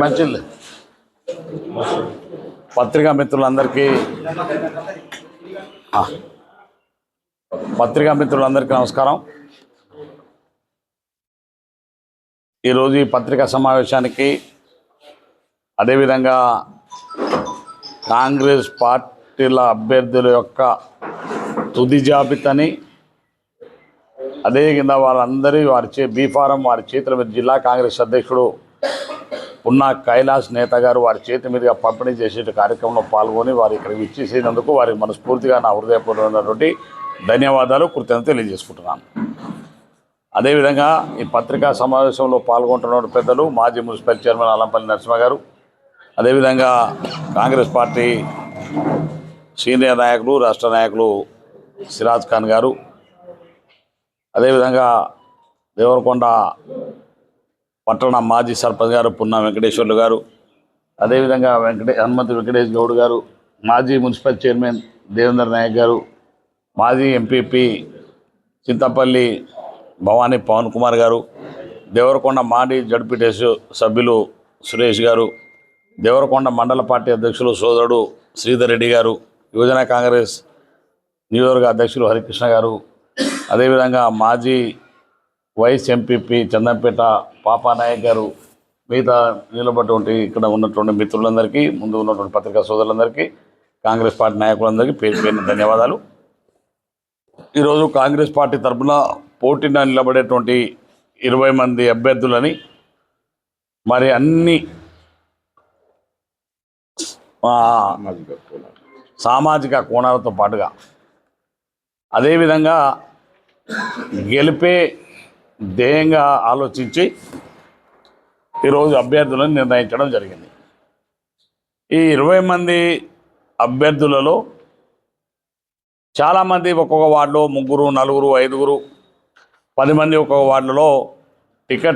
మంచి పత్రికా మిత్రులందరికీ పత్రికా మిత్రులందరికీ నమస్కారం. ఈరోజు ఈ పత్రికా సమావేశానికి అదేవిధంగా కాంగ్రెస్ పార్టీల అభ్యర్థుల యొక్క తుది జాబితాని అదే కింద వాళ్ళందరి వారి చే బీఫారం వారి చేతుల మీద జిల్లా కాంగ్రెస్ అధ్యక్షుడు ఉన్న కైలాస్ నేత గారు వారి చేతి మీదుగా పంపిణీ చేసే కార్యక్రమంలో పాల్గొని వారు ఇక్కడికి ఇచ్చేసేందుకు వారికి మనస్ఫూర్తిగా నా హృదయపూర్వమైనటువంటి ధన్యవాదాలు కృతజ్ఞత తెలియజేసుకుంటున్నాను. అదేవిధంగా ఈ పత్రికా సమావేశంలో పాల్గొంటున్న పెద్దలు మాజీ మున్సిపల్ చైర్మన్ అలంపల్లి నరసింహ గారు అదేవిధంగా కాంగ్రెస్ పార్టీ సీనియర్ నాయకులు రాష్ట్ర నాయకులు సిరాజ్ ఖాన్ గారు అదేవిధంగా దేవరకొండ పట్టణ మాజీ సర్పంచ్ గారు పున్నా వెంకటేశ్వర్లు గారు అదేవిధంగా వెంకటే హనుమంతు వెంకటేష్ గౌడ్ గారు మాజీ మున్సిపల్ చైర్మన్ దేవేందర్ నాయక్ గారు మాజీ ఎంపీపీ చింతపల్లి భవానీ పవన్ కుమార్ గారు దేవరకొండ మాజీ జడ్పీటీఎస్ సభ్యులు సురేష్ గారు దేవరకొండ మండల పార్టీ అధ్యక్షులు సోదరుడు శ్రీధర్ రెడ్డి గారు యువజన కాంగ్రెస్ నియోజకవర్గ అధ్యక్షులు హరికృష్ణ గారు అదేవిధంగా మాజీ వైస్ ఎంపీపీ చందంపేట పాపానాయక్ గారు మిగతా నిలబడినటువంటి ఇక్కడ ఉన్నటువంటి మిత్రులందరికీ ముందు ఉన్నటువంటి పత్రికా సోదరులందరికీ కాంగ్రెస్ పార్టీ నాయకులందరికీ పేరు పేరున ధన్యవాదాలు. ఈరోజు కాంగ్రెస్ పార్టీ తరఫున పోటీన నిలబడేటువంటి ఇరవై మంది అభ్యర్థులని మరి అన్ని సామాజిక కోణాలతో పాటుగా అదేవిధంగా గెలిపే ధ్యేయంగా ఆలోచించి ఈరోజు అభ్యర్థులను నిర్ణయించడం జరిగింది. ఈ ఇరవై మంది అభ్యర్థులలో చాలామంది ఒక్కొక్క వార్డులో ముగ్గురు నలుగురు ఐదుగురు పది మంది ఒక్కొక్క వార్డులో టికెట్